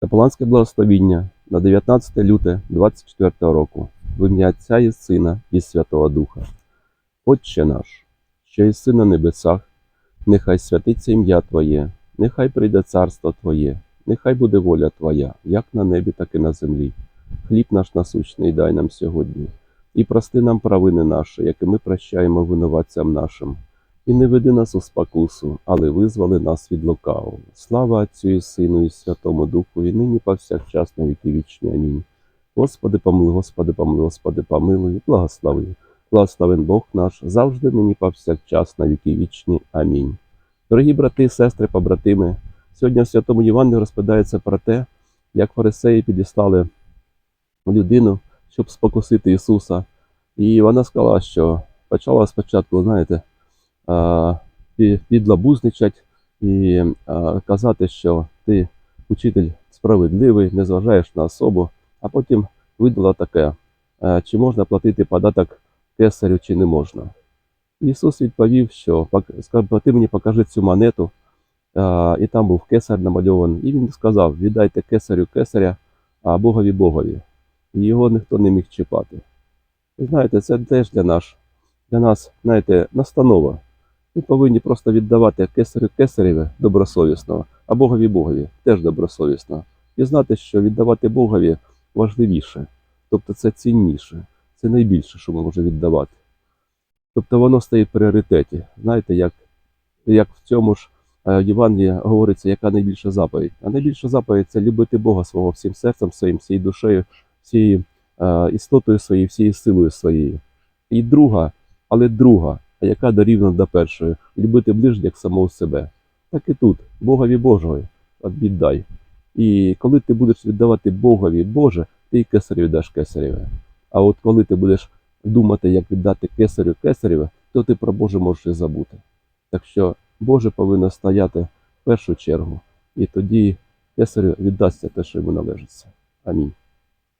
Капеланське благословіння на 19 люте 24 року в ім'я Отця і Сина і Святого Духа. Отче наш, що єси на небесах, нехай святиться ім'я Твоє, нехай прийде царство Твоє, нехай буде воля Твоя, як на небі, так і на землі. Хліб наш насущний дай нам сьогодні, і прости нам провини наші, які ми прощаємо винуватцям нашим. І не веди нас у спокусу, але визвали нас від лукавого. Слава Отцю і Сину і Святому Духу, і нині повсякчас на віки вічні. Амінь. Господи, помилуй, Господи, помилуй, Господи, помилуй, благослови. Благословен Бог наш, завжди нині повсякчас на віки вічні. Амінь. Дорогі брати, сестри, побратими, сьогодні в Святому Євангелії розповідається про те, як фарисеї підіслали людину, щоб спокусити Ісуса. І вона сказала, що почала спочатку, знаєте, підлабузничать і казати, що ти учитель справедливий, не зважаєш на особу, а потім видала таке, чи можна платити податок кесарю, чи не можна. Ісус відповів, що ти мені покажи цю монету, і там був кесар намальований. І він сказав: віддайте кесарю кесаря, а Богові Богові. І його ніхто не міг чіпати. Ви знаєте, це теж для нас, для нас, знаєте, настанова. Ми повинні просто віддавати кесарю кесареве добросовісно, а Богові Богові теж добросовісно. І знати, що віддавати Богові важливіше, тобто це цінніше, це найбільше, що ми можемо віддавати. Тобто воно стоїть в пріоритеті. Знаєте, як, як в цьому ж е, Євангелії говориться, яка найбільша заповідь. А найбільша заповідь це любити Бога свого всім серцем своїм, всією душею, всією е, істотою своєю, всією силою своєю. І друга, але друга, а яка дорівна до першої, любити ближніх як самого себе. Так і тут, Богові Божого, от віддай. І коли ти будеш віддавати Богові Боже, ти і кесарю віддаш кесареве. А от коли ти будеш думати, як віддати кесарю кесареве, то ти про Боже можеш і забути. Так що Боже повинно стояти в першу чергу, і тоді кесарю віддасться те, що йому належиться. Амінь.